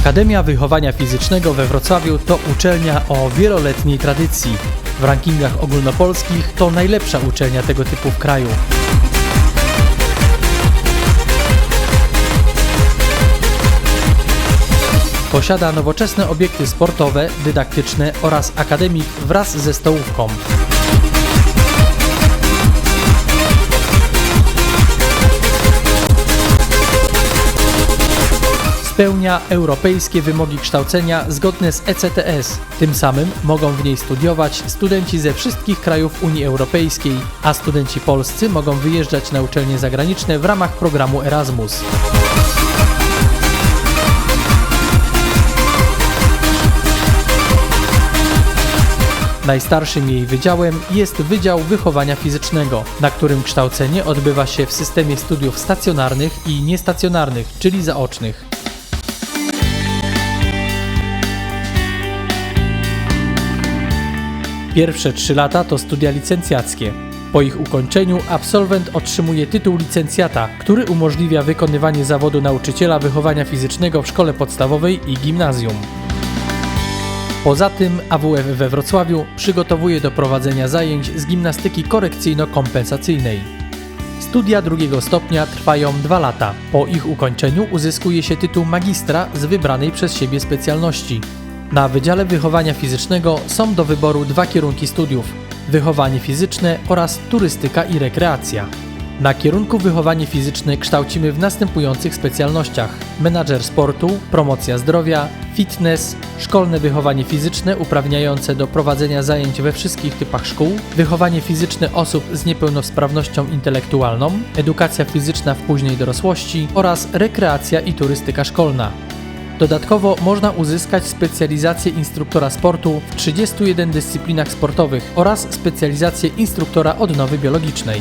Akademia Wychowania Fizycznego we Wrocławiu to uczelnia o wieloletniej tradycji. W rankingach ogólnopolskich to najlepsza uczelnia tego typu w kraju. Posiada nowoczesne obiekty sportowe, dydaktyczne oraz akademik wraz ze stołówką. Spełnia europejskie wymogi kształcenia zgodne z ECTS. Tym samym mogą w niej studiować studenci ze wszystkich krajów Unii Europejskiej, a studenci polscy mogą wyjeżdżać na uczelnie zagraniczne w ramach programu Erasmus. Najstarszym jej wydziałem jest Wydział Wychowania Fizycznego, na którym kształcenie odbywa się w systemie studiów stacjonarnych i niestacjonarnych, czyli zaocznych. Pierwsze trzy lata to studia licencjackie. Po ich ukończeniu absolwent otrzymuje tytuł licencjata, który umożliwia wykonywanie zawodu nauczyciela wychowania fizycznego w szkole podstawowej i gimnazjum. Poza tym AWF we Wrocławiu przygotowuje do prowadzenia zajęć z gimnastyki korekcyjno-kompensacyjnej. Studia drugiego stopnia trwają dwa lata. Po ich ukończeniu uzyskuje się tytuł magistra z wybranej przez siebie specjalności. Na Wydziale Wychowania Fizycznego są do wyboru dwa kierunki studiów: wychowanie fizyczne oraz turystyka i rekreacja. Na kierunku wychowanie fizyczne kształcimy w następujących specjalnościach: menadżer sportu, promocja zdrowia, fitness, szkolne wychowanie fizyczne uprawniające do prowadzenia zajęć we wszystkich typach szkół, wychowanie fizyczne osób z niepełnosprawnością intelektualną, edukacja fizyczna w późnej dorosłości oraz rekreacja i turystyka szkolna. Dodatkowo można uzyskać specjalizację instruktora sportu w 31 dyscyplinach sportowych oraz specjalizację instruktora odnowy biologicznej.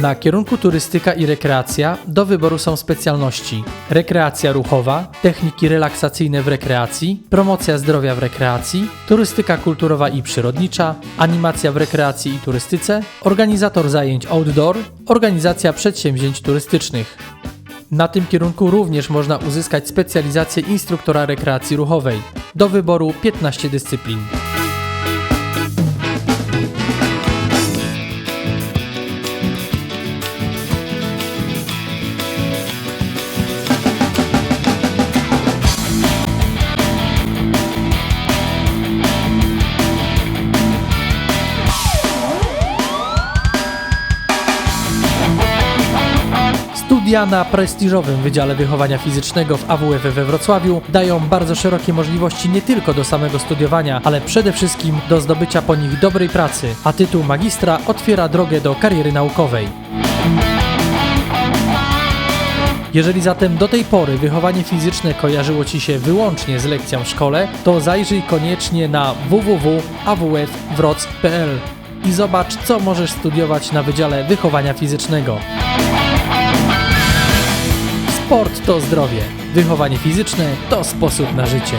Na kierunku turystyka i rekreacja do wyboru są specjalności: rekreacja ruchowa, techniki relaksacyjne w rekreacji, promocja zdrowia w rekreacji, turystyka kulturowa i przyrodnicza, animacja w rekreacji i turystyce, organizator zajęć outdoor, organizacja przedsięwzięć turystycznych. Na tym kierunku również można uzyskać specjalizację instruktora rekreacji ruchowej. Do wyboru 15 dyscyplin. Studia na prestiżowym Wydziale Wychowania Fizycznego w AWF we Wrocławiu dają bardzo szerokie możliwości nie tylko do samego studiowania, ale przede wszystkim do zdobycia po nich dobrej pracy, a tytuł magistra otwiera drogę do kariery naukowej. Jeżeli zatem do tej pory wychowanie fizyczne kojarzyło Ci się wyłącznie z lekcją w szkole, to zajrzyj koniecznie na www.awfwroc.pl i zobacz, co możesz studiować na Wydziale Wychowania Fizycznego. Sport to zdrowie. Wychowanie fizyczne to sposób na życie.